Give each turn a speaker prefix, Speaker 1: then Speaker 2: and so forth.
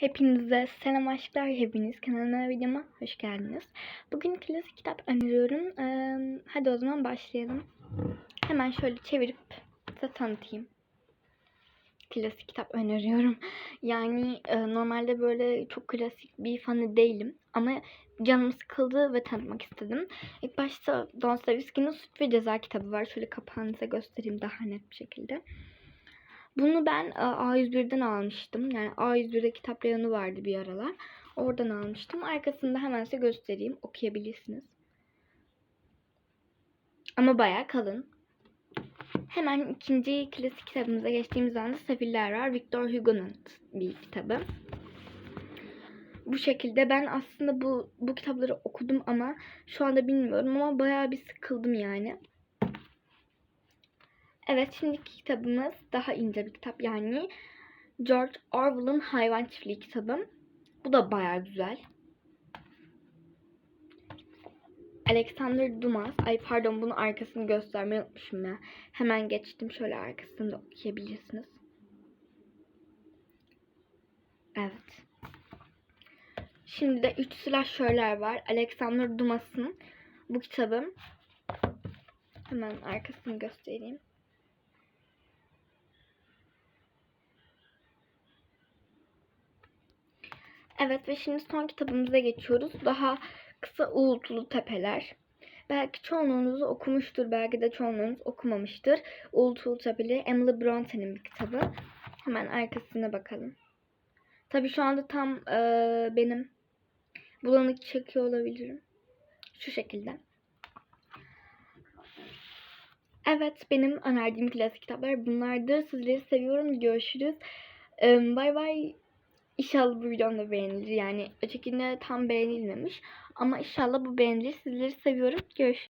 Speaker 1: Hepinize selam aşklar. Hepiniz kanalıma videoma hoş geldiniz. Bugün klasik kitap öneriyorum. Ee, hadi o zaman başlayalım. Hemen şöyle çevirip size tanıtayım. Klasik kitap öneriyorum. Yani e, normalde böyle çok klasik bir fanı değilim. Ama canım sıkıldı ve tanıtmak istedim. İlk başta Dostoyevski'nin Suç ve Ceza kitabı var. Şöyle kapağını size göstereyim daha net bir şekilde. Bunu ben e, A101'den almıştım. Yani A101'de kitap reyonu vardı bir aralar. Oradan almıştım. Arkasında hemen size göstereyim. Okuyabilirsiniz. Ama bayağı kalın. Hemen ikinci klasik kitabımıza geçtiğimiz anda Sefiller var. Victor Hugo'nun bir kitabı. Bu şekilde ben aslında bu bu kitapları okudum ama şu anda bilmiyorum ama bayağı bir sıkıldım yani. Evet şimdiki kitabımız daha ince bir kitap yani George Orwell'ın Hayvan Çiftliği kitabı. Bu da bayağı güzel. Alexander Dumas. Ay pardon bunun arkasını göstermeyi unutmuşum ya. Hemen geçtim. Şöyle arkasını da okuyabilirsiniz. Evet. Şimdi de üç silahşörler var. Alexander Dumas'ın bu kitabı. Hemen arkasını göstereyim. Evet ve şimdi son kitabımıza geçiyoruz. Daha kısa uğultulu tepeler. Belki çoğunluğunuz okumuştur, belki de çoğunluğunuz okumamıştır. Uğultulu Tepeli Emily Bronte'nin bir kitabı. Hemen arkasına bakalım. Tabii şu anda tam e, benim bulanık çekiyor olabilirim. Şu şekilde. Evet benim önerdiğim klasik kitaplar bunlardır. Sizleri seviyorum. Görüşürüz. Bay bay. İnşallah bu videom da beğenilir. Yani ötekinde tam beğenilmemiş. Ama inşallah bu beğenilir. Sizleri seviyorum. Görüşürüz.